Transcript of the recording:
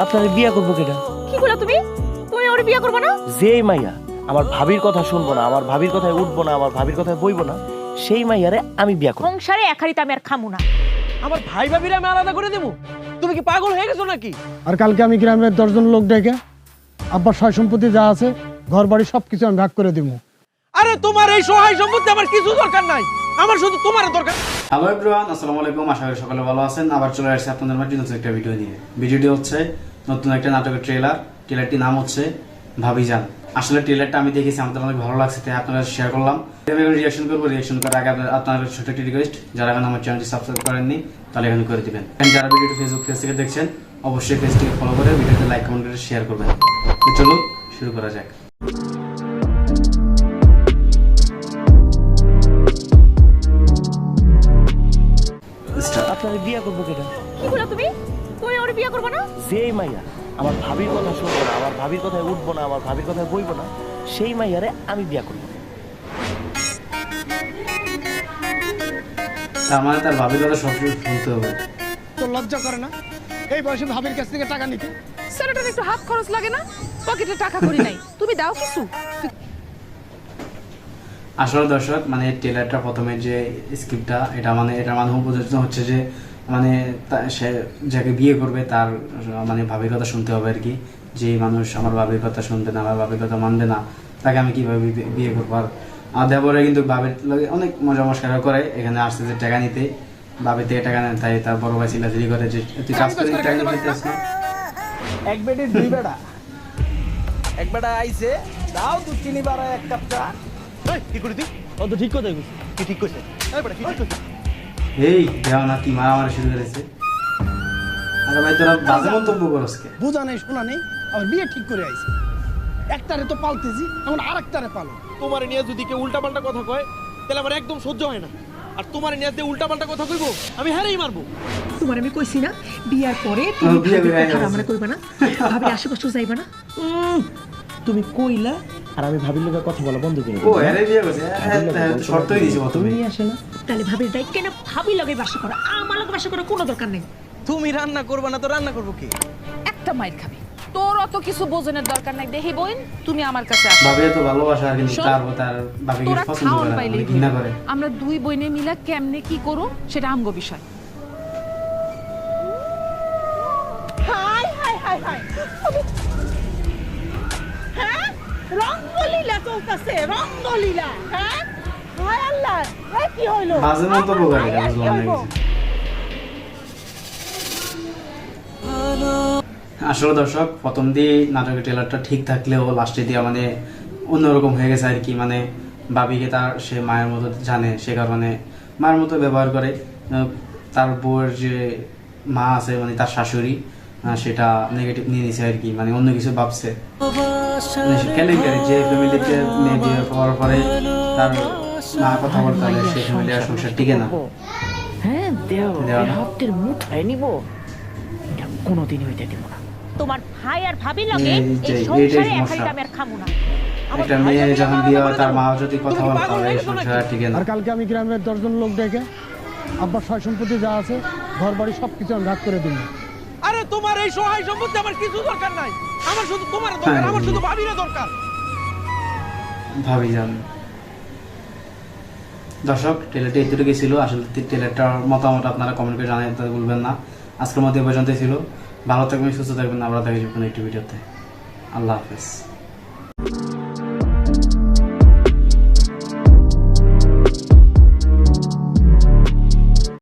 আপনার বিয়া করব কেটা কি করলা তুমি? তুমি ওরে বিয়ে করবে না? যেই মাইয়া আমার ভাবির কথা শুনব না আমার ভাবির কথায় উঠবো না আমার ভাবির কথায় বইবো না সেই মাইয়ারে আমি বিয়া করব। সংসারে একারিতে আমি আর খামু না। আমার ভাই ভাবিরা আমি আলাদা করে দেবো? তুমি কি পাগল হয়ে গেছো নাকি? আর কালকে আমি গ্রামের দশজন লোক ডেকে আব্বার সয় সম্পত্তি যা আছে ঘর বাড়ি সবকিছু আমি ভাগ করে দিব। আরে তোমার এই সহায় সম্পত্তি আমার কিছু দরকার নাই। আমার শুধু তোমার দরকার। হ্যালো আসসালামু আলাইকুম, আশা করি সকলে ভালো আছেন। আবার চলে আপনাদের মাঝে নতুন একটা ভিডিও নিয়ে। ভিডিওটি হচ্ছে নতুন একটা নাটকের ট্রেলার ট্রেলারটির নাম হচ্ছে ভাবিজান আসলে ট্রেলারটা আমি দেখেছি আমাদের অনেক ভালো লাগছে, তাই শেয়ার করলাম। আমি রিয়াকশন করব। রিয়াকশন করার আগে আপনাদের ছোট একটি রিকোয়েস্ট যারা এখন আমার চ্যানেলটি সাবস্ক্রাইব করেননি, তাহলে এখন করে দিবেন। যারা ভিডিওটি ফেসবুক পেজ থেকে দেখছেন, অবশ্যই পেজটিকে ফলো করে ভিডিওতে লাইক কমেন্ট করে শেয়ার করবেন চলুন, শুরু করা যাক। আপনার বিয়া করব কেটা? কি করলা তুমি তুমি ওরে বিয়ে করবে না? যেই মাইয়া আমার ভাবির কথা শুনব না আমার ভাবির কথায় উঠবো না আমার ভাবির কথায় বইবো না সেই মাইয়ারে আমি বিয়া করব। তার মানে তার ভাবির কথা সবসময় শুনতে হবে। তো লজ্জা করে না? এই বয়সে ভাবির কাছ থেকে টাকা নিতে। ছেলেটার একটু হাত খরচ লাগে না? পকেটে টাকা করি নাই। তুমি দাও কিছু। আসলে দর্শক মানে ট্রেলারটা প্রথমে যে স্ক্রিপ্টটা এটা মানে এটা মানে উপযোজন হচ্ছে যে মানে সে যাকে বিয়ে করবে তার মানে ভাবির কথা শুনতে হবে আর কি। যে মানুষ আমার ভাবির কথা শুনবে না, আমার ভাবির কথা মানবে না, তাকে আমি কীভাবে বিয়ে করব? আর আমার দেবরে কিন্তু ভাবির লগে অনেক মজা মস্কারা করে, এখানে আসছে যে টাকা নিতে। ভাবির থেকে টাকা নেয়, তাই তার বড় ভাই চিল্লাচিল্লি করে যে, তুই কাজ করে, টাকা নিতে এক বেডের দুই বেড়া। এক বেড়া আইছে, দাও দুধ চিনি বাড়া এক কাপ চা। কি করি তুই ও তো ঠিক কথাই কইছিস কি ঠিক কইছে? এই দেওয়া না কি মারামারি শুরু করেছে। আরে ভাই তোরা বাজে মন্তব্য করস কে? বুঝা নেই শোনা নেই আবার বিয়ে ঠিক করে আইছে। একটারে তো পালতেছি এখন আর পালো। তোমার নিয়ে যদি কেউ উল্টা কথা কয় তাহলে আমার একদম সহ্য হয় না। আর তোমার নিয়ে যে উল্টা পাল্টা কথা কইবো আমি হারেই মারবো। তোমার আমি কইছি না বিয়ার পরে তুমি আমরা কইবা না। ভাবি আশেপাশে যাইবা না। তুমি কইলা আর আমি ভাবির লোকের কথা বলা বন্ধ করে ও আরে বিয়ে করছে। হ্যাঁ, হ্যাঁ, তুমি আসে না। তাহলে ভাবির দায়িত্ব কেন ভাবি লগে বাসা করো? আমার লগে বাসা করার কোনো দরকার নেই। তুমি রান্না করবে না তো রান্না করব কি? একটা মাইর খাবি। তোর অত কিছু বোঝনের দরকার নাই। দেখি বইন তুমি আমার কাছে আসো। ভাবি তো ভালোবাসা আর কিন্তু তার তার ভাবিকে তোরা পছন্দ করে না ঘৃণা করে। আমরা দুই বইনে মিলা কেমনে কি করুম সেটা আমগো বিষয়। হাই হাই হাই হাই। হ্যাঁ রঙ্গলীলা চলতেছে রঙ্গলীলা হ্যাঁ হায় আল্লাহ এই কি হইল না হইবো? কিছু। আসলে দর্শক প্রথম দিয়ে নাটকের ট্রেলারটা ঠিক থাকলেও লাস্টে দিয়ে মানে অন্যরকম হয়ে গেছে আর কি মানে ভাবিকে তার সে মায়ের মতো জানে সে কারণে মায়ের মতো ব্যবহার করে তার বউয়ের যে মা আছে মানে তার শাশুড়ি সেটা নেগেটিভ নিয়ে নিছে আর কি মানে অন্য কিছু ভাবছে। মানে কেলেঙ্কারি যে ফ্যামিলিতে মেয়ে বিয়ে করার পরে তার মা কথা বলতে সেই ফ্যামিলি আর সংসার টিকে না। হ্যাঁ দেও দেওয়া না। হাতের মুঠায় নিব। কোনোদিনই হইতে দিব না। তোমার ভাই আর ভাবির লগে এই যে- এই এইটাই সংসারে সমস্যা। আমি আর খামু না। একটা মেয়ে যখন বিয়ে হয় তার মা যদি কথা তুমি বলে পাগল তাহলে হয়ে এই সংসার টিকে না। আর কালকে আমি গ্রামের দশজন লোক ডেকে আব্বার সয় সম্পত্তি যা আছে ঘর বাড়ি সব কিছু আমি ভাগ করে দিব আরে তোমার এই সহায় সম্পত্তি আমার কিছু দরকার নাই। আমার শুধু তোমার দরকার হ্যাঁ। আমার শুধু ভাবির দরকার। ভাবি যান। দর্শক ট্রেলারটা এতটুকু ছিল। আসলে ট্রেলারটার মতামত আপনারা কমেন্ট করে জানাতে বলবেন না। আজকের মধ্যে পর্যন্তই ছিল। ভালো থাকবেন সুস্থ থাকবেন। আমরা দেখেছি কোনো একটি ভিডিওতে। আল্লাহ হাফেজ।